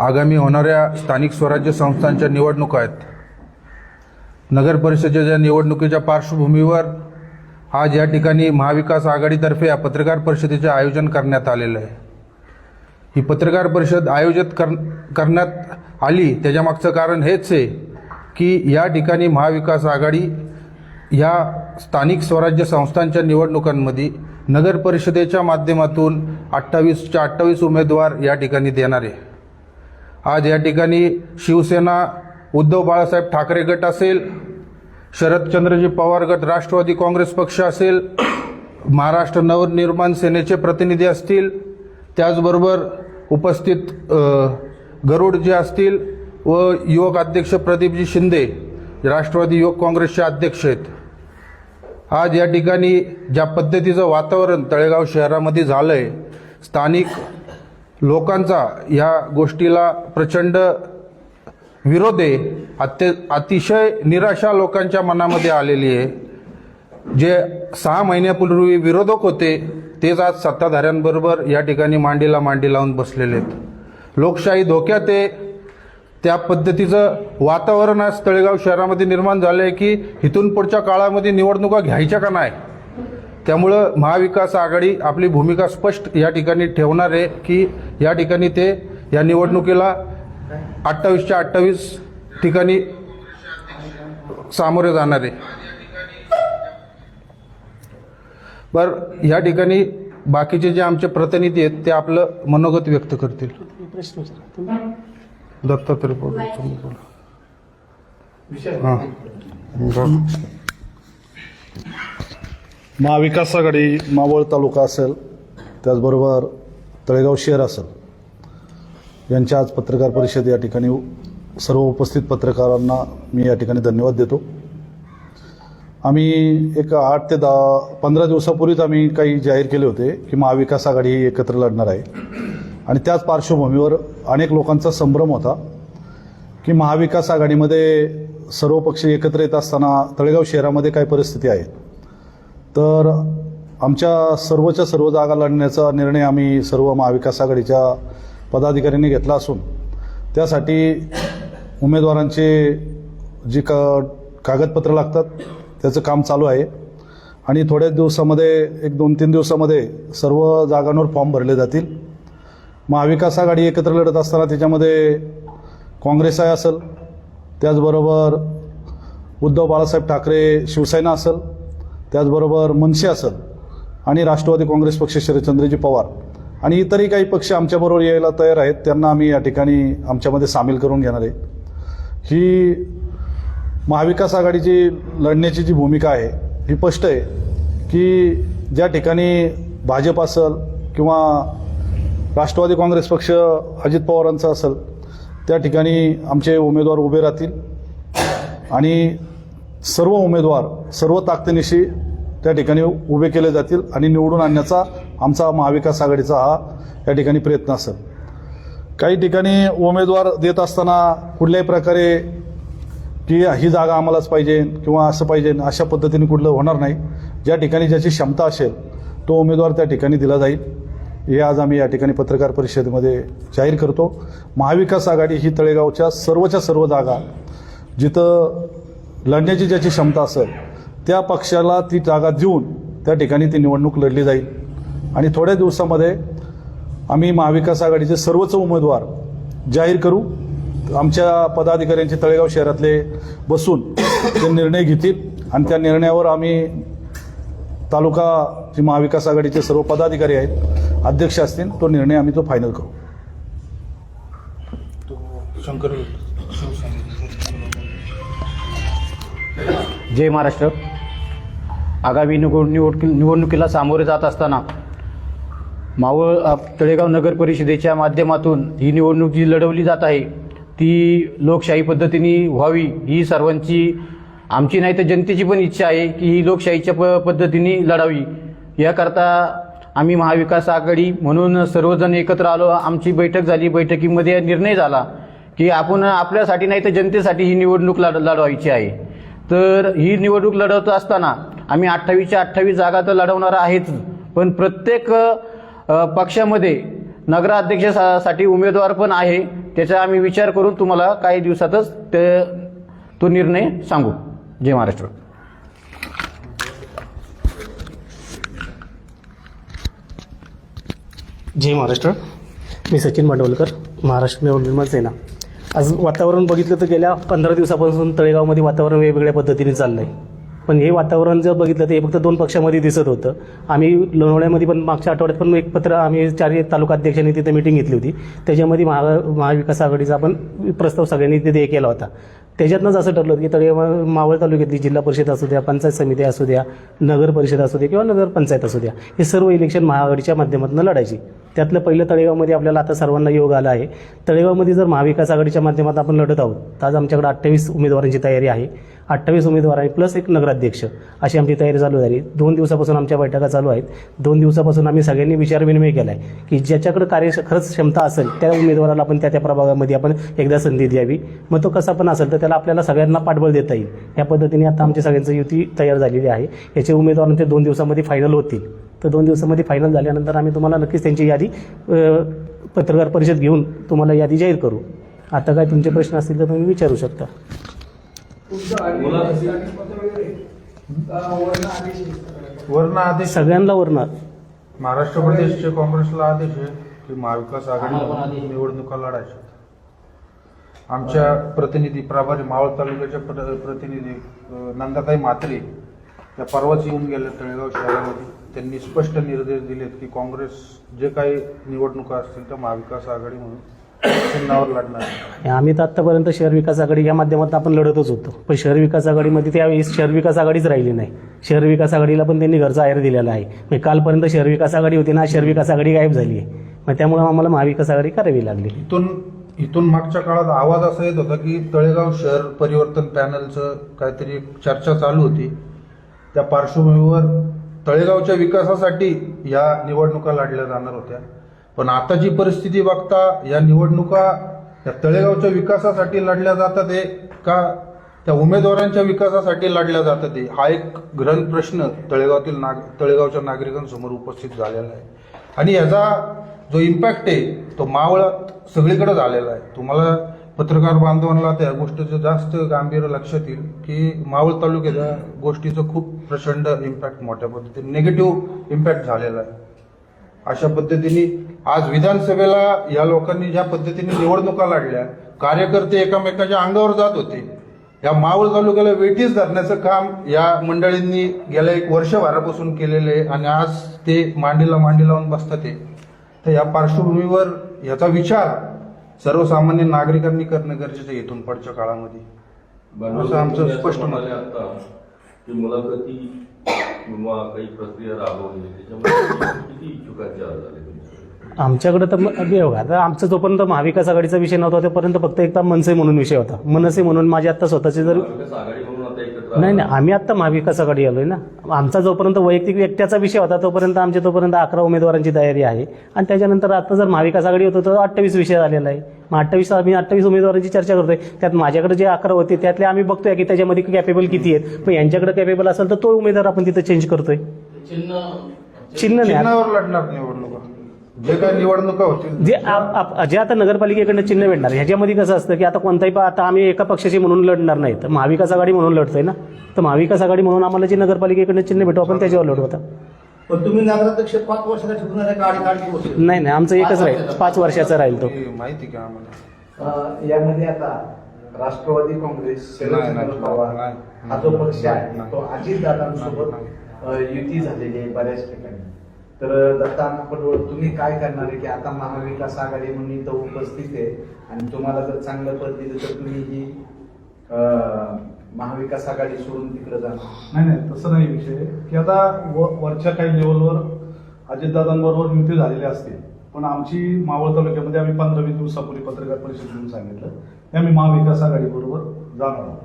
आगामी होणाऱ्या स्थानिक स्वराज्य संस्थांच्या निवडणुका आहेत. नगर परिषदेच्या निवडणुकीच्या पार्श्वभूमीवर आज या ठिकाणी महाविकास आघाडीतर्फे या पत्रकार परिषदेचे आयोजन करण्यात आलेलं आहे. ही पत्रकार परिषद आयोजित कर करण्यात आली. त्याच्यामागचं कारण हेच आहे की या ठिकाणी महाविकास आघाडी या स्थानिक स्वराज्य संस्थांच्या निवडणुकांमध्ये नगर परिषदेच्या माध्यमातून अठ्ठावीसच्या अठ्ठावीस उमेदवार या ठिकाणी देणार आहे. आज या ठिकाणी शिवसेना उद्धव बाळासाहेब ठाकरे गट असेल शरदचंद्रजी पवार गट राष्ट्रवादी काँग्रेस पक्ष असेल महाराष्ट्र नवनिर्माण सेनेचे प्रतिनिधी असतील त्याचबरोबर उपस्थित गरुड जे असतील व युवक अध्यक्ष प्रदीपजी शिंदे राष्ट्रवादी युवक काँग्रेसचे अध्यक्ष आहेत. आज या ठिकाणी ज्या पद्धतीचं वातावरण तळेगाव शहरामध्ये झालं आहे स्थानिक लोकांचा या गोष्टीला प्रचंड विरोध आहे. अत्य अतिशय निराशा लोकांच्या मनामध्ये आलेली आहे. जे सहा महिन्यापूर्वी विरोधक होते तेच आज सत्ताधाऱ्यांबरोबर या ठिकाणी मांडीला मांडी लावून बसलेले आहेत. लोकशाही धोक्यात आहे. त्या पद्धतीचं वातावरण आज तळेगाव शहरामध्ये निर्माण झालं आहे की इथून पुढच्या काळामध्ये निवडणुका घ्यायच्या का नाही? त्यामुळं महाविकास आघाडी आपली भूमिका स्पष्ट या ठिकाणी ठेवणार आहे की या ठिकाणी ते या निवडणुकीला अठ्ठावीसच्या अठ्ठावीस ठिकाणी सामोरे जाणार आहे बरं या ठिकाणी बाकीचे जे आमचे प्रतिनिधी आहेत ते आपलं मनोगत व्यक्त करतील. दत्तात्रय. हां. महाविकास आघाडी मावळ तालुका असेल त्याचबरोबर तळेगाव शहर असेल यांच्या आज पत्रकार परिषद या ठिकाणी सर्व उपस्थित पत्रकारांना मी या ठिकाणी धन्यवाद देतो. आम्ही एक आठ ते दहा पंधरा दिवसापूर्वीच आम्ही काही जाहीर केले होते की महाविकास आघाडी ही एकत्र लढणार आहे. आणि त्याच पार्श्वभूमीवर अनेक लोकांचा संभ्रम होता की महाविकास आघाडीमध्ये सर्व पक्ष एकत्र येत असताना तळेगाव शहरामध्ये काय परिस्थिती आहे? तर आमच्या सर्वच्या सर्व जागा लढण्याचा निर्णय आम्ही सर्व महाविकास आघाडीच्या पदाधिकाऱ्यांनी घेतला असून त्यासाठी उमेदवारांचे जी का कागदपत्र लागतात त्याचं काम चालू आहे. आणि थोड्याच दिवसामध्ये एक दोन तीन दिवसामध्ये सर्व जागांवर फॉर्म भरले जातील. महाविकास आघाडी एकत्र लढत असताना त्याच्यामध्ये काँग्रेस आहे असेल त्याचबरोबर उद्धव बाळासाहेब ठाकरे शिवसेना असेल त्याचबरोबर मनसे असेल. आणि राष्ट्रवादी काँग्रेस पक्ष शरदचंद्रजी पवार आणि इतरही काही पक्ष आमच्याबरोबर यायला तयार आहेत त्यांना आम्ही या ठिकाणी आमच्यामध्ये सामील करून घेणार आहे. ही महाविकास आघाडीची लढण्याची जी भूमिका आहे ही स्पष्ट आहे की ज्या ठिकाणी भाजप असेल किंवा राष्ट्रवादी काँग्रेस पक्ष अजित पवारांचा असेल त्या ठिकाणी आमचे उमेदवार उभे राहतील. आणि सर्व उमेदवार सर्व ताकदीनिशी त्या ठिकाणी उभे केले जातील आणि निवडून आणण्याचा आमचा महाविकास आघाडीचा हा या ठिकाणी प्रयत्न असेल. काही ठिकाणी उमेदवार देत असताना कुठल्याही प्रकारे की ही जागा आम्हालाच पाहिजे किंवा असं पाहिजे अशा पद्धतीने कुठलं होणार नाही. ज्या ठिकाणी ज्याची क्षमता असेल तो उमेदवार त्या ठिकाणी दिला जाईल. हे आज आम्ही या ठिकाणी पत्रकार परिषदेमध्ये जाहीर करतो. महाविकास आघाडी ही तळेगावच्या सर्वच्या सर्व जागा जिथं लढण्याची ज्याची क्षमता असेल त्या पक्षाला ती जागा देऊन त्या ठिकाणी ती निवडणूक लढली जाईल. आणि थोड्या दिवसामध्ये आम्ही महाविकास आघाडीचे सर्वच उमेदवार जाहीर करू. आमच्या पदाधिकाऱ्यांचे तळेगाव शहरातले बसून ते निर्णय घेतील आणि त्या निर्णयावर आम्ही तालुका जी महाविकास आघाडीचे सर्व पदाधिकारी आहेत अध्यक्ष असतील तो निर्णय आम्ही तो फायनल करू. शंकर. जय महाराष्ट्र. आगामी निवड निवड निवडणुकीला सामोरे जात असताना मावळ तळेगाव नगर परिषदेच्या माध्यमातून ही निवडणूक जी लढवली जात आहे ती लोकशाही पद्धतीने व्हावी ही सर्वांची आमची नाही तर जनतेची पण इच्छा आहे की ही लोकशाहीच्या प पद्धतीने लढावी. याकरता आम्ही महाविकास आघाडी म्हणून सर्वजण एकत्र आलो. आमची बैठक झाली. बैठकीमध्ये निर्णय झाला की आपण आपल्यासाठी नाही तर जनतेसाठी ही निवडणूक लढ लढवायची आहे. तर ही निवडणूक लढवत असताना आम्ही अठ्ठावीसच्या अठ्ठावीस जागा तर लढवणार आहेच. पण प्रत्येक पक्षामध्ये नगराध्यक्षासाठी उमेदवार पण आहे. त्याचा आम्ही विचार करून तुम्हाला काही दिवसातच ते तो निर्णय सांगू. जय महाराष्ट्र. जय महाराष्ट्र. मी सचिन मांडवलकर महाराष्ट्र नवनिर्माण सेना. आज वातावरण बघितलं तर गेल्या पंधरा दिवसापासून तळेगावमध्ये वातावरण वेगवेगळ्या पद्धतीने चाललं आहे पण हे वातावरण जर बघितलं तर हे फक्त दोन पक्षामध्ये दिसत होतं. आम्ही लोणावळ्यामध्ये पण मागच्या आठवड्यात पण एक पत्र आम्ही चारही तालुका अध्यक्षांनी तिथे मिटिंग घेतली होती. त्याच्यामध्ये महा महाविकास आघाडीचा आपण प्रस्ताव सगळ्यांनी तिथे केला होता. त्याच्यातनंच असं ठरलं की तळे मावळ तालुक्यातली जिल्हा परिषद असू द्या पंचायत समिती असू द्या नगर परिषद असू द्या किंवा नगर पंचायत असू द्या हे सर्व इलेक्शन महाआघाडीच्या माध्यमातून लढायची. त्यातलं पहिलं तळेगावमध्ये आपल्याला आता सर्वांना योग आला आहे. तळेगावमध्ये जर महाविकास आघाडीच्या माध्यमात आपण लढत आहोत तर आज आमच्याकडे अठ्ठावीस उमेदवारांची तयारी आहे. अठ्ठावीस उमेदवार आहे प्लस एक नगराध्यक्ष अशी आमची तयारी चालू झाली. दोन दिवसापासून आमच्या बैठका चालू आहेत. दोन दिवसापासून आम्ही सगळ्यांनी विचारविनिमय केला आहे की ज्याच्याकडे कार्य खरंच क्षमता असेल त्या उमेदवाराला आपण त्या त्या प्रभागामध्ये आपण एकदा संधी द्यावी. मग तो कसा पण असेल तर त्याला आपल्याला सगळ्यांना पाठबळ देता येईल. या पद्धतीने आता आमची सगळ्यांची युती तयार झालेली आहे. याचे उमेदवारांचे दोन दिवसामध्ये फायनल होतील. तर दोन दिवसामध्ये फायनल झाल्यानंतर आम्ही तुम्हाला नक्कीच त्यांची यादी पत्रकार परिषद घेऊन तुम्हाला यादी जाहीर करू. आता काय तुमचे प्रश्न असतील तर तुम्ही विचारू शकता. वर्ण आदेश सगळ्यांना वरणार महाराष्ट्र प्रदेशचे काँग्रेसला आदेश आहे की महाविकास आघाडी निवडणुका लढायच्या. आमच्या प्रतिनिधी प्रभारी मावळ तालुक्याच्या प्र- प्रतिनिधी नंदाताई म्हात्रे त्या परवाच येऊन गेल्या तळेगाव शहरामध्ये. त्यांनी स्पष्ट निर्देश दिलेत की काँग्रेस जे काही निवडणुका असतील त्या महाविकास आघाडी म्हणून चिन्हावर लढणार. आहे. आम्ही तर आत्तापर्यंत शहर विकास आघाडी या माध्यमातून आपण लढतच होतो. पण शहर विकास आघाडीमध्ये त्यावेळेस शहर विकास आघाडीच राहिली नाही. शहर विकास आघाडीला पण त्यांनी घरचा आहेर दिलेला आहे. म्हणजे कालपर्यंत शहर विकास आघाडी होती ना शहर विकास आघाडी गायब झाली आहे. मग त्यामुळे आम्हाला महाविकास आघाडी करावी लागली. इथून इथून मागच्या काळात आवाज असा येत होता की तळेगाव शहर परिवर्तन पॅनलचं काहीतरी चर्चा चालू होती. त्या पार्श्वभूमीवर तळेगावच्या विकासासाठी या निवडणुका लढल्या जाणार होत्या. पण आता जी परिस्थिती बघता या निवडणुका या तळेगावच्या विकासासाठी लढल्या जातात हे का त्या उमेदवारांच्या विकासासाठी लढल्या जातात हे? हा एक ग्रहण प्रश्न तळेगावातील नाग तळेगावच्या नागरिकांसमोर उपस्थित झालेला आहे. आणि याचा जो इम्पॅक्ट आहे तो मावळात सगळीकडे झालेला आहे. तुम्हाला पत्रकार बांधवांना त्या गोष्टीचं जास्त गांभीर्य लक्षात येईल की मावळ तालुक्यात या गोष्टीचं खूप प्रचंड इम्पॅक्ट मोठ्या पद्धतीने निगेटिव्ह इम्पॅक्ट झालेला आहे. अशा पद्धतीने आज विधानसभेला या लोकांनी ज्या पद्धतीने निवडणुका लढल्या कार्यकर्ते एकामेकाच्या अंगावर जात होते या मावळ तालुक्याला वेठीस धरण्याचं काम या मंडळींनी गेल्या एक वर्षभरापासून केलेलं आहे आणि आज ते मांडीला मांडी लावून बसतात ते तर या पार्श्वभूमीवर याचा विचार सर्वसामान्य नागरिकांनी करणं गरजेचं आहे इथून पुढच्या काळामध्ये. असं आमचं स्पष्ट मत आहे. आता की मुलाखती किंवा काही प्रक्रिया राबवली त्याच्यामध्ये किती इच्छुकांचे अर्ज झाले तुमच्याकडे आमच्याकडे तर हे बघा आता आमचा जोपर्यंत महाविकास आघाडीचा विषय नव्हता तोपर्यंत फक्त एकदा मनसे म्हणून विषय होता. मनसे म्हणून माझे आता स्वतःचे जर महाविकास आघाडी म्हणून आता एकत्र नाही नाही आम्ही आत्ता महाविकास आघाडी आलोय ना. आमचा जोपर्यंत वैयक्तिक एकट्याचा विषय होता तोपर्यंत आमच्या तोपर्यंत अकरा उमेदवारांची तयारी आहे. आणि त्याच्यानंतर आता जर महाविकास आघाडी होतो तर अठ्ठावीस विषय आलेला आहे. मग अठ्ठावीस आम्ही अठ्ठावीस उमेदवारांची चर्चा करतोय. त्यात माझ्याकडे जे अकरा होते त्यातले आम्ही बघतोय की त्याच्यामध्ये कॅपेबल किती आहेत. पण यांच्याकडे कॅपेबल असेल तर तो उमेदवार आपण तिथं चेंज करतोय. चिन्ह नाही. चिन्हावर लढणार निवडणुका. जे काही निवडणुका होतील. जे आप- आप- जे आता नगरपालिकेकडनं चिन्ह भेटणार ह्याच्यामध्ये कसं असतं की आता कोणताही पा- आता आम्ही एका पक्षाची म्हणून लढणार नाही. तर महाविकास आघाडी म्हणून लढतोय ना? तर महाविकास आघाडी म्हणून आम्हाला जे नगरपालिकेकडनं चिन्ह भेटू आपण त्याच्यावर लढू आता. पण तुम्ही नगराध्यक्ष पाच वर्षाला ठेवणार आहे का? आठ आठ दिवस नाही नाही आमचं एकच राहील. पाच वर्षाचा राहील तो. हे माहिती का आम्हाला? अं, यामध्ये आता राष्ट्रवादी काँग्रेस नाही, नाही, शरदचंद्र पवार नाही, हा जो पक्ष आहे नाही. तो अजितदादांसोबत नाही. युती झालेली आहे बऱ्याच ठिकाणी. तर दत्तांना पटोळ तुम्ही काय करणार आहे की आता महाविकास आघाडी म्हणून इथं उपस्थित आहे आणि तुम्हाला जर चांगलं पद दिलं तर तुम्ही ही महाविकास आघाडी सोडून तिकडे जाणार नाही नाही तसं नाही विषय. की आता व वरच्या काही लेवलवर अजितदादांबरोबर युती झालेली असते. पण आमची मावळ तालुक्यामध्ये आम्ही पंधरा वीस दिवसापूर्वी पत्रकार परिषद घेऊन सांगितलं. की आम्ही महाविकास आघाडीबरोबर जाणार आहोत.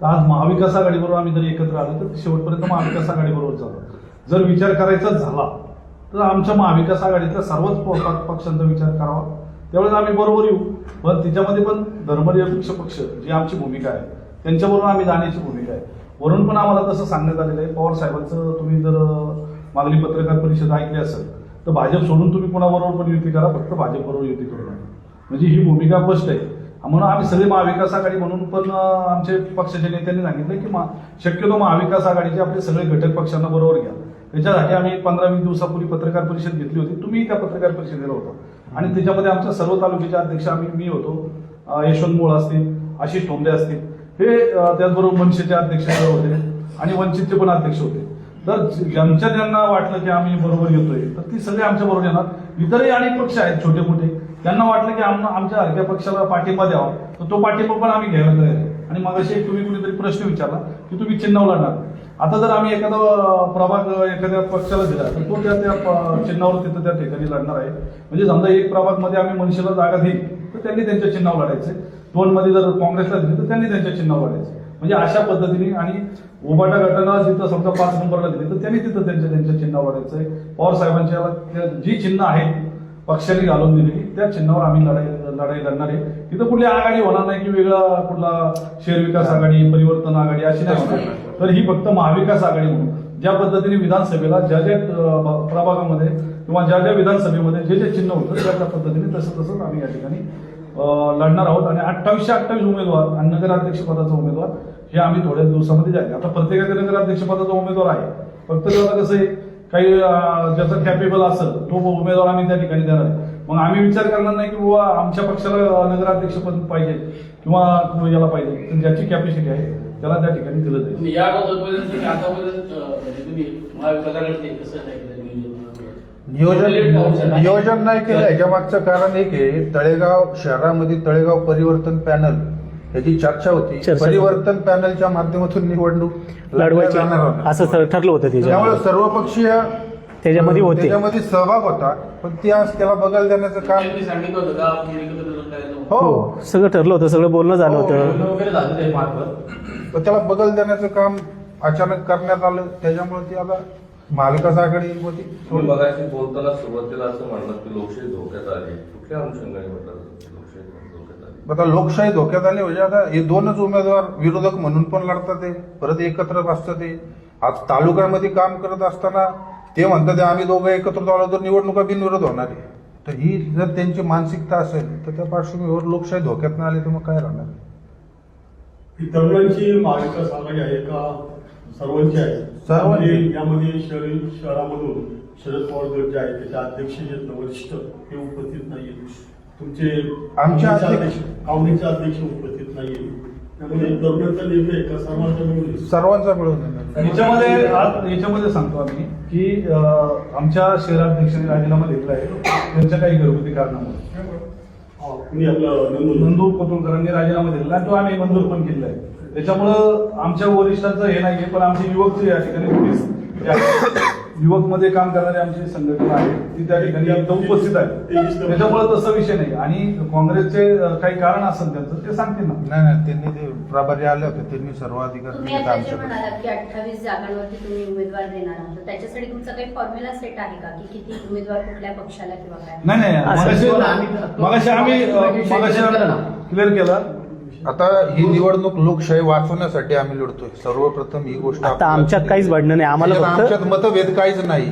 तर आज महाविकास आघाडीबरोबर आम्ही जर एकत्र आलो तर शेवटपर्यंत महाविकास आघाडीबरोबर झालो जर विचार करायचाच झाला तर आमच्या महाविकास आघाडीतल्या सर्वच पक्षांचा विचार करावा. त्यावेळेस आम्ही बरोबर येऊ. पण तिच्यामध्ये पण धर्मनिरपेक्ष पक्ष जी आमची भूमिका आहे त्यांच्याबरोबर आम्ही जाण्याची भूमिका आहे. वरून पण आम्हाला तसं सांगण्यात आलेलं आहे. पवार साहेबांचं तुम्ही जर मागणी पत्रकार परिषद ऐकली असेल तर भाजप सोडून तुम्ही कोणाबरोबर पण युती करा. फक्त भाजपबरोबर युती करू नका. म्हणजे ही भूमिका स्पष्ट आहे. म्हणून आम्ही सगळे महाविकास आघाडी म्हणून पण आमचे पक्षाच्या नेत्यांनी सांगितलं की मा- शक्यतो महाविकास आघाडीचे आपले सगळे घटक पक्षांना बरोबर घ्या. त्याच्यासाठी आम्ही पंधरा वीस दिवसापूर्वी पत्रकार परिषद घेतली होती. तुम्ही त्या पत्रकार परिषदेला होता. आणि त्याच्यामध्ये आमच्या सर्व तालुक्याचे अध्यक्ष आम्ही मी होतो. यशवंत मोळ असतील आशिष ठोंबरे असतील. हे त्याचबरोबर मनसेचे अध्यक्ष होते आणि वंचितचे पण अध्यक्ष होते. तर ज्यांच्या ज्यांना वाटलं की आम्ही बरोबर येतोय तर ती सगळे आमच्या बरोबर येणार इतरही अनेक पक्ष आहेत छोटे मोठे त्यांना वाटलं की आम- आमच्या हलक्या पक्षाला पाठिंबा द्यावा. तर तो पाठिंबा पण आम्ही घ्यायला तयार आहे. आणि मग असे तुम्ही कुणीतरी प्रश्न विचारला की तुम्ही चिन्हावर लढणार आता जर आम्ही एखादा प्रभाग एखाद्या पक्षाला दिला तर तो त्या त्या प- चिन्हावर तिथं त्या ठिकाणी लढणार आहे. म्हणजे समजा एक प्रभागमध्ये आम्ही मनसेला जागा दिली तर त्यांनी त्यांच्या चिन्हावर लढायचे दोन मध्ये जर काँग्रेसला दिली तर त्यांनी त्यांच्या चिन्हावर लढायचे म्हणजे अशा पद्धतीने आणि उभाटा गटाला जिथं समजा पाच नंबरला दिले तर त्यांनी तिथं त्यांच्या त्यांच्या चिन्हावर आहे पवार साहेबांच्या जी चिन्ह आहेत पक्षाने घालून दिलेली त्या चिन्हावर आम्ही लढाई लढाई लढणार. आहे तिथं कुठली आघाडी होणार नाही की वेगळा कुठला शहर विकास आघाडी परिवर्तन आघाडी अशी नाही होणार. तर ही फक्त महाविकास आघाडी म्हणून. ज्या पद्धतीने विधानसभेला ज्या ज्या प्रभागामध्ये किंवा ज्या ज्या विधानसभेमध्ये जे जे चिन्ह होतं त्या त्या पद्धतीने तसं तसंच आम्ही या ठिकाणी लढणार आहोत. आणि अठ्ठावीसशे अठ्ठावीस उमेदवार आणि नगराध्यक्ष पदाचा उमेदवार हे आम्ही थोड्या दिवसामध्ये जाईल आता प्रत्येकाकडे नगराध्यक्ष पदाचा उमेदवार आहे. फक्त त्याला कसं आहे काही ज्याचं कॅपेबल असेल तो उमेदवार आम्ही त्या ठिकाणी देणार. आहे मग आम्ही विचार करणार नाही की बाबा आमच्या पक्षाला नगराध्यक्ष पद पाहिजे किंवा याला पाहिजे. तर ज्याची कॅपॅसिटी आहे त्याला त्या ठिकाणी दिलं जाईल. या अगोदरपर्यंत आतापर्यंत म्हणजे तुम्ही कसं? नियोजन नियोजन नाही केलं याच्या मागचं कारण एक आहे तळेगाव शहरामध्ये तळेगाव परिवर्तन पॅनल याची चर्चा होती चर्चा. परिवर्तन पॅनलच्या माध्यमातून निवडणूक लढवायची. असं ठर- ठरलं होतं त्यामुळे त्याच्यामध्ये सर्वपक्षीय त्याच्यामध्ये होते. त्याच्यामध्ये सहभाग होता. पण ते आज त्याला बघायला देण्याचं काम त्यांनी सांगितलं होतं का? आपण एकत्र लढायला हो हो. सगळं ठरलं होतं. सगळं बोलणं झालं हो, होतं. बोलणं वगैरे झालं ते मार्फत. पण त्याला बगल देण्याचं काम अचानक करण्यात आलं. त्याच्यामुळे ती आता तुम्ही मगाशी बोलताना सुरुवातीला असं म्हणलं की लोकशाही धोक्यात आली. कुठल्या अनुषंगाने म्हटलं आता लोकशाही धोक्यात आली म्हणजे आता हे दोनच उमेदवार विरोधक म्हणून पण लढतात ते. परत एकत्र असतात ते. आज तालुक्यामध्ये काम करत असताना ते म्हणतात आम्ही दोघं एकत्र आलो तर निवडणुका बिनविरोध होणार आहे. तर ही जर त्यांची मानसिकता असेल तर त्या पार्श्वभूमीवर लोकशाही धोक्यात नाही आली तर मग काय राहणार? ही तरुणांची महाविकास आघाडी आहे का? सर्वांची आहे. सर्वांची. यामध्ये शहरी शहरामधून शरद पवार जे आहे त्याचे अध्यक्ष जे आहेत ना, वरिष्ठ ते उपस्थित नाहीये तुमचे आमचे काँग्रेसचे अध्यक्ष- उपस्थित नाहीये. त्यामुळे निर्णय आहे सर्वांचा मिळून आहे? सर्वांचा मिळून. याच्यामध्ये आज याच्यामध्ये सांगतो आम्ही की आमच्या शहराध्यक्षांनी राजीनामा दिलेला आहे. त्यांच्या काही घरगुती कारणामुळे. हा, कुणी आपलं नंदू नंदू कोतुळकरांनी राजीनामा दिलेला आहे. तो आम्ही मंजूर पण केलेला आहे. त्याच्यामुळं आमच्या वरिष्ठांचं हे नाहीये पण आमचे युवक जे या ठिकाणी युवकमध्ये काम करणारी आमची संघटना आहे ती त्या ठिकाणी इथं उपस्थित आहे त्याच्यामुळे तसा विषय नाही. आणि काँग्रेसचे काही कारण असेल त्यांचं ते सांगतील ना. नाही नाही त्यांनी ते प्रभारी आले होते त्यांनी सर्व अधिकार तुम्ही दिलेत आता जे आमच्याकडे. म्हणालात की अठ्ठावीस जागांवरती तुम्ही उमेदवार देणार आहात त्याच्यासाठी तुमचा काही फॉर्म्युला सेट आहे का? की किती उमेदवार कुठल्या पक्षाला किंवा काय? नाही नाही मगाशी आम्ही- मगाशी. क्लिअर केला. आता ही निवडणूक लोकशाही वाचवण्यासाठी आम्ही लढतोय. सर्वप्रथम ही गोष्ट आता आमच्यात काहीच भांडणं नाही. आम्हाला त्याच्यात फक्त आमच्यात मतभेद काहीच नाही.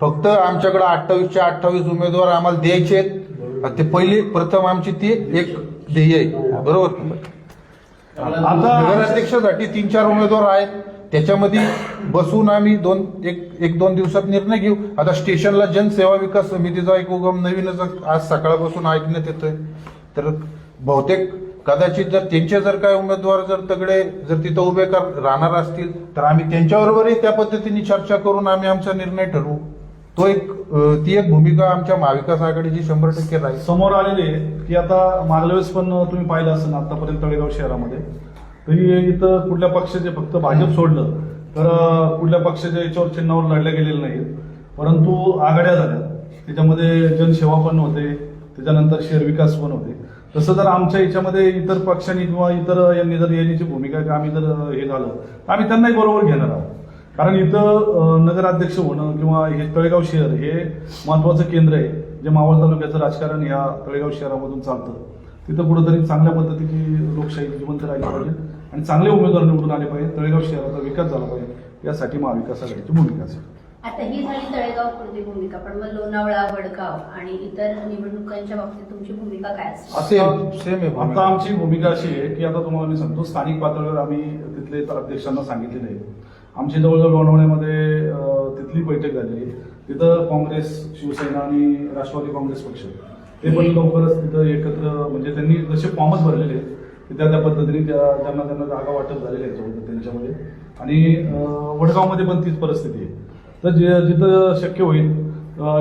फक्त आमच्याकडे अठ्ठावीसचे अठ्ठावीस उमेदवार आम्हाला द्यायचे आहेत. आणि ते पहिली प्रथम आमची ती एक ध्येय आहे. बरोबर? आता नगराध्यक्षासाठी तीन चार उमेदवार आहेत. त्याच्यामध्ये बसून आम्ही दोन एक एक दोन दिवसात निर्णय घेऊ. आता स्टेशनला जनसेवा विकास समितीचा एक उगम नवीनच आज सकाळपासून ऐकण्यात येतोय. तर बहुतेक कदाचित जर त्यांचे जर काय उमेदवार जर तगडे जर तिथं उभे कर राहणार असतील तर आम्ही त्यांच्याबरोबरही त्या पद्धतीने चर्चा करून आम्ही आमचा निर्णय ठरवू. तो एक ती एक भूमिका आमच्या महाविकास आघाडीची शंभर टक्के राहील. समोर आलेले आहे की आता मागल्या वेळेस पण तुम्ही पाहिलं असेल आतापर्यंत तळेगाव शहरामध्ये. तरी इथं कुठल्या पक्षाचे फक्त भाजप सोडलं तर कुठल्या पक्षाच्या याच्यावर चिन्हावर लढल्या गेलेले नाही परंतु आघाड्या झाल्या. त्याच्यामध्ये जनसेवा पण होते त्याच्यानंतर शहर विकास पण होते. तसं जर आमच्या याच्यामध्ये इतर पक्षांनी किंवा इतर यांनी जर येण्याची भूमिका की आम्ही जर हे झालं तर आम्ही त्यांनाही बरोबर घेणार आहोत. कारण इथं नगराध्यक्ष होणं किंवा हे तळेगाव शहर हे महत्वाचं केंद्र आहे. जे मावळ तालुक्याचं राजकारण या तळेगाव शहरामधून चालतं. तिथं कुठंतरी चांगल्या पद्धतीची लोकशाही जिवंत राहिली पाहिजे आणि चांगले उमेदवार निवडून आले पाहिजे. तळेगाव शहराचा विकास झाला पाहिजे. यासाठी महाविकास आघाडीची भूमिका असेल. आता ही झाली तळेगाव पुरती भूमिका पण मग लोणावळा वडगाव आणि इतर निवडणुकांच्या बाबतीत तुमची भूमिका काय असते? सेम सेम आहे आता भूमिका. आमची भूमिका. अशी आहे की आता तुम्हाला मी सांगतो स्थानिक पातळीवर आम्ही तिथले अध्यक्षांना सांगितलेले आहे आमची जवळजवळ लोणावळ्यामध्ये तिथली बैठक झालेली आहे तिथं काँग्रेस शिवसेना आणि राष्ट्रवादी काँग्रेस पक्ष ते पण लवकरच तिथं एकत्र म्हणजे त्यांनी जसे फॉर्मच भरलेले आहेत की त्या त्या पद्धतीने त्या त्यांना त्यांना जागा वाटप झालेले आहेत त्यांच्यामध्ये. आणि वडगावमध्ये पण तीच परिस्थिती आहे. तर जे जिथं शक्य होईल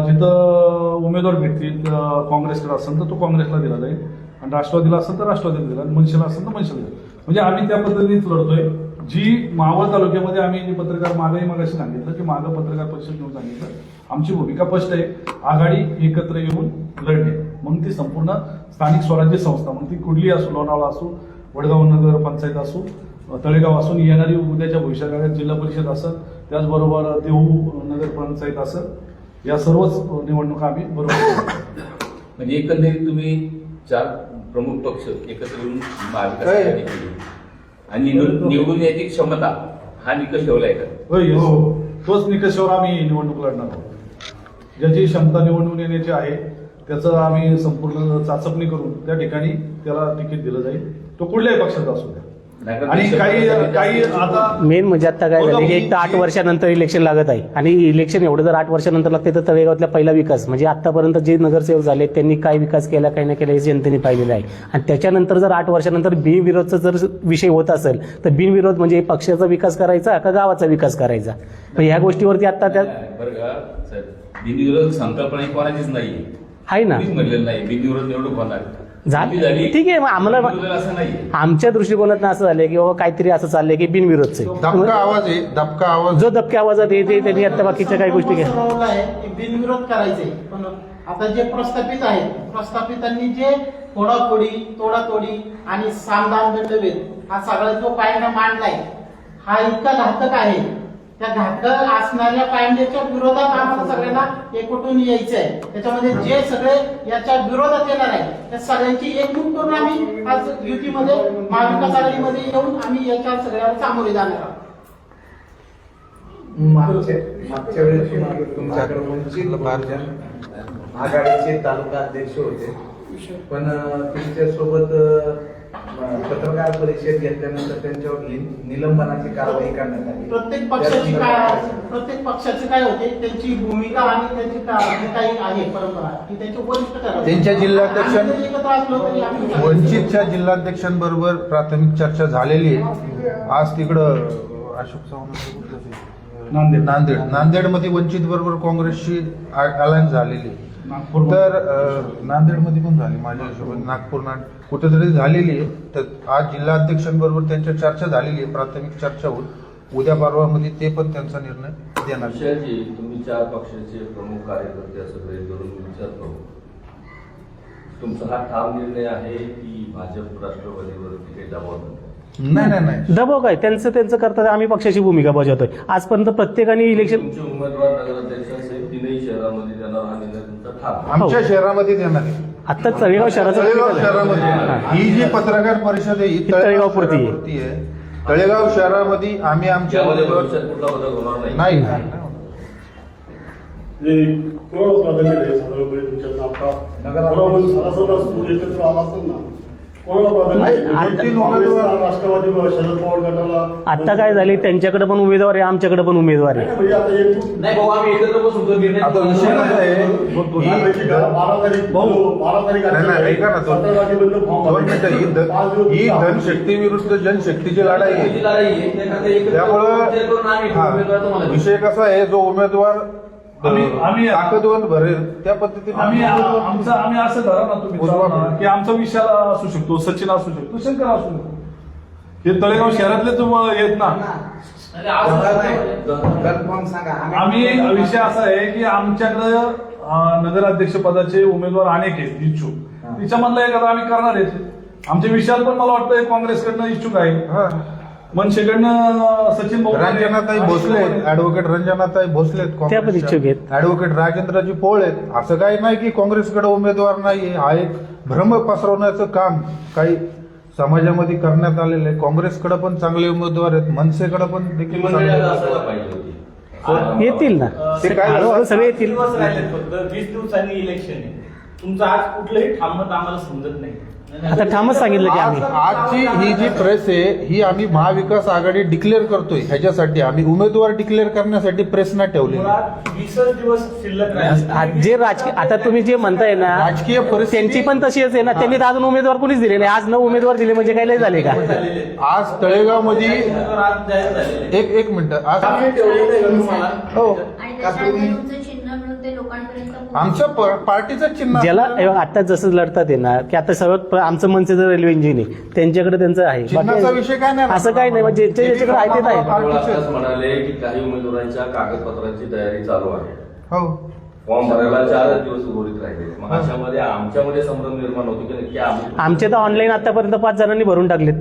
जिथं उमेदवार भेटतील काँग्रेसकडे असेल तर तो काँग्रेसला दिला जाईल. आणि राष्ट्रवादीला असेल तर राष्ट्रवादीला दिला आणि मनसेला असेल तर मनसेला दिला म्हणजे आम्ही त्या पद्धतीनेच लढतोय. जी मावळ तालुक्यामध्ये आम्ही जी पत्रकार मागही मागाशी सांगितलं की मागं पत्रकार परिषद घेऊन सांगितलं आमची भूमिका स्पष्ट आहे. आघाडी एकत्र येऊन लढणे. म्हणून ती संपूर्ण स्थानिक स्वराज्य संस्था म्हणून ती कुठली असो लोणावळा असो वडगाव नगर पंचायत असो तळेगाव असून येणारी उद्याच्या भविष्यकाळात जिल्हा परिषद असेल त्याचबरोबर देहू नगर पंचायत असेल या सर्वच निवडणुका आम्ही बरोबर. म्हणजे एकंदरीत तुम्ही चार प्रमुख पक्ष एकत्र येऊन महाविकास केली. आणि निवडून यायची क्षमता हा निकष ठेवलाय का? yes. तोच निकषावर आम्ही निवडणूक लढणार आहोत. ज्याची क्षमता निवडून येण्याची आहे त्याचं आम्ही संपूर्ण चाचपणी करून त्या ठिकाणी त्याला तिकीट दिलं जाईल. तो कुठल्याही पक्षाचा असू द्या. आणि काही काही आता मेन म्हणजे आता काय झालं की एक तर आठ वर्षानंतर इलेक्शन लागत आहे. आणि इलेक्शन एवढं जर आठ वर्षानंतर लागते तर तळेगावातला पहिला विकास. म्हणजे आतापर्यंत जे नगरसेवक झाले त्यांनी काय विकास केला काही नाही केला हे जनतेने पाहिलेलं आहे. आणि त्याच्यानंतर जर आठ वर्षानंतर बिनविरोधचा जर विषय होत असेल तर बिनविरोध म्हणजे पक्षाचा विकास करायचा का गावाचा विकास करायचा? पण ह्या गोष्टीवरती आता त्या बिनविरोध संकल्पना कोणाचीच नाहीये. आहे ना. नाही बिनविरोध निवडणूक होणार. झाली- झाली झाली. ठीक आहे, मग आम्हाला- बिनविरोध असं नाही आमच्या दृष्टिकोनातून असं झालंय की बाबा काहीतरी असं चाललंय की बिनविरोधचं दबका आहे. आवाज आहे दबका आवाज. जो दबक्या आवाजात येते त्यांनी आता बाकीच्या काही गोष्टी घ्या आहे बिनविरोध करायचे पण आता जे प्रस्थापित आहेत प्रस्थापितांनी जे फोडाफोडी तोडातोडी आणि सामदान दंडभेद हा सगळा जो पायंडा मांडलाय हा इतका घातक आहे त्या घातक असणाऱ्या कायद्याच्या विरोधात आम्हाला सगळ्यांना एकवटून यायचं आहे त्याच्यामध्ये जे सगळे याच्या विरोधात येणार आहे त्या सगळ्यांची एकजूट करून आम्ही आज युतीमध्ये महाविकास आघाडीमध्ये येऊन आम्ही याच्या सगळ्याला सामोरे जाणार आहोत. मागच्या वेळेस तुमच्याकडे आघाडीचे तालुका अध्यक्ष होते. पण तुमच्यासोबत पत्रकार परिषद घेतल्यानंतर त्यांच्यावर निलंबनाची कारवाई करण्यात आली. प्रत्येक पक्षाची काय प्रत्येक पक्षाचे काय होते त्यांची भूमिका आणि त्यांची का- काही आहे परंपरा ती त्यांचे वरिष्ठ. त्यांच्या जिल्हाध्यक्ष- वंचितच्या जिल्हाध्यक्षांबरोबर प्राथमिक चर्चा झालेली आहे. आज तिकडं अशोक चव्हाण नांदेड. नांदेड. नांदेडमध्ये वंचित बरोबर काँग्रेसची अलायन्स झालेली आहे. तर नांदेडमध्ये पण झाली माझ्या हिशोबाने. नागपूर नांद कुठेतरी झालेली आहे. तर आज जिल्हाध्यक्षांबरोबर त्यांच्या चर्चा झालेली आहे. प्राथमिक चर्चा होऊन उद्या परवामध्ये ते पण त्यांचा निर्णय देणार पक्षाचे तुम्ही चार पक्षाचे प्रमुख कार्यकर्ते असं गृहीत धरून विचारतो. तुमचा हा ठाम निर्णय आहे की भाजप राष्ट्रवादीवरती काही दबाव नाही? नाही नाही दबाव काय? त्यांचं त्यांचं करतात. आम्ही पक्षाची भूमिका बजावतोय. आजपर्यंत प्रत्येकाने इलेक्शन उमेदवार नगराध्यक्षांसहित तीनही शहरामध्ये देणार हा निर्णय. आमच्या शहरामध्ये देणार आहे. आता तळेगाव शहराचं तळेगाव हा. शहरामध्ये. ही. जी पत्रकार परिषद आहे ही ही तळेगाव पुरती आहे. तळेगाव शहरामध्ये आम्ही आमच्या नाही. नाही राष्ट्रवादी शरद पवार गटाला आता काय झाले त्यांच्याकडे पण उमेदवार आहे आमच्याकडे पण उमेदवार आहे म्हणजे आता एक नाही भाऊ आम्ही एकत्र बसून तो निर्णय आता विषय कसा आहे माहिती का? बारा तारीख बारा तारीख नाही, नाही, ऐका ना दोन- सतरा तारखेपर्यंत फॉर्म दोन मिनिटं ही ध- ही. धनशक्ती विरुद्ध जनशक्तीची लढाई आहे त्यामुळं विचार करून आम्ही हा, उमेदवार तुम्हाला देऊ. विषय कसा आहे जो उमेदवार आम्ही- आम्ही- ताकदवर भरेल त्या पद्धतीने आम्ही आमचं आम्ही असं धरा ना तुम्ही उजवा. की आमचा विशाल असू शकतो सचिन असू शकतो शंकर असू शकतो. हे तळेगाव शहरातले तुम्हाला येत ना. कन्फर्म सांगा. आम्ही विषय असा आहे की आमच्याकडे नगराध्यक्ष पदाचे उमेदवार अनेक आहेत इच्छुक. तिच्यामधला एखादा आम्ही करणार आहेत आमचे विशाल पण मला वाटतं काँग्रेसकडनं इच्छुक आहे हा. मनसेकडनं सचिन भाऊ रंजनाताई भोसले ऍडव्होकेट रंजनाताई भोसले आहेत त्या पण. इच्छुक आहेत. ऍडव्होकेट राजेंद्रजी पोळ आहेत. असं काही नाही की काँग्रेसकडे उमेदवार नाही हा एक भ्रम पसरवण्याचं काम काही समाजामध्ये करण्यात आलेलं आहे. काँग्रेसकडे पण चांगले उमेदवार आहेत. मनसेकडे पण ती देखील येतील ना. ते काय सगळे येतील. फक्त वीस दिवसांनी इलेक्शन आहे. तुमचं आज कुठलंही थांबत आम्हाला समजत नाही. आता ठामच सांगितलं की आज आम्ही आजची ही जी प्रेस आहे ही आम्ही महाविकास आघाडी डिक्लेअर करतोय ह्याच्यासाठी. आम्ही उमेदवार डिक्लेअर करण्यासाठी प्रेस ना ठेवलेली. मुळात वीसच दिवस शिल्लक राहिले. आज जे राजकीय आता तुम्ही जे म्हणताय ना राजकीय परिस्थिती त्यांची पण तशी आहे ना त्यांनी तर अजून उमेदवार कोणीच दिले नाही. आज न उमेदवार दिले म्हणजे काय लय झाले का? आज तळेगावमध्ये उमेदवार आज जाहीर झालेले. एक एक मिनिट. आज आम्ही ठेवलेलं आहे का तुम्हाला? हो. आणि त्याच्यानंतर तुमचं चिन्ह मिळून ते लोकांपर्यंत पोहोचतं. आमचं प- पार्टीचं चिन्ह ज्याला आता जसं लढतात आहे ना की आता सर्वात प- आमचं मनसेचं रेल्वे इंजिन आहे. त्यांच्याकडे त्यांचं आहे. चिन्हाचा बाकी- विषय काय नाही असं काही नाही म्हणजे ज्याच्या ज्याच्याकडे आहे तेच आहे. आपण आताच म्हणाले की काही उमेदवारांच्या कागदपत्रांची तयारी चालू आहे. हो. फॉर्म भरायला चारच दिवस उर्वरित राहिले. मग अशामध्ये आमच्यामध्ये संभ्रम निर्माण होतो की नक्की आम्ही आमचे तर ऑनलाईन आतापर्यंत पाच जणांनी भरून टाकलेत.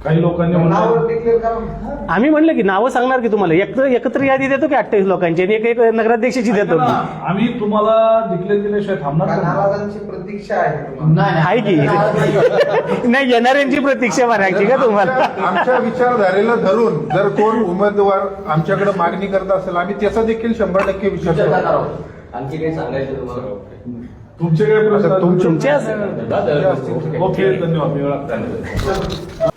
काही लोकांनी नाव म्हणलं डिक्लेअर करा. आम्ही म्हणलं की नावं सांगणार की तुम्हाला? एकत्र एकत्र यादी देतो की अठ्ठावीस लोकांची आणि एक एक नगराध्यक्षाची देतो ऐका ना, आम्ही? तुम्हाला डिक्लेअर केल्याशिवाय थांबणार का? नाराजांची प्रतीक्षा आहे तुम्हाला. आहे की? नाही येणाऱ्यांची प्रतीक्षा म्हणायची का तुम्हाला? आमच्या आमच्या विचारधारेला धरून जर कोण उमेदवार आमच्याकडे मागणी करत असेल आम्ही त्याचा देखील शंभर टक्के विचार चर्चा करू. करावं आणखी काही सांगायचं तुम्हाला? तुमचे काय प्रश्न तुमचे- ओके ओके धन्यवाद. मी वेळा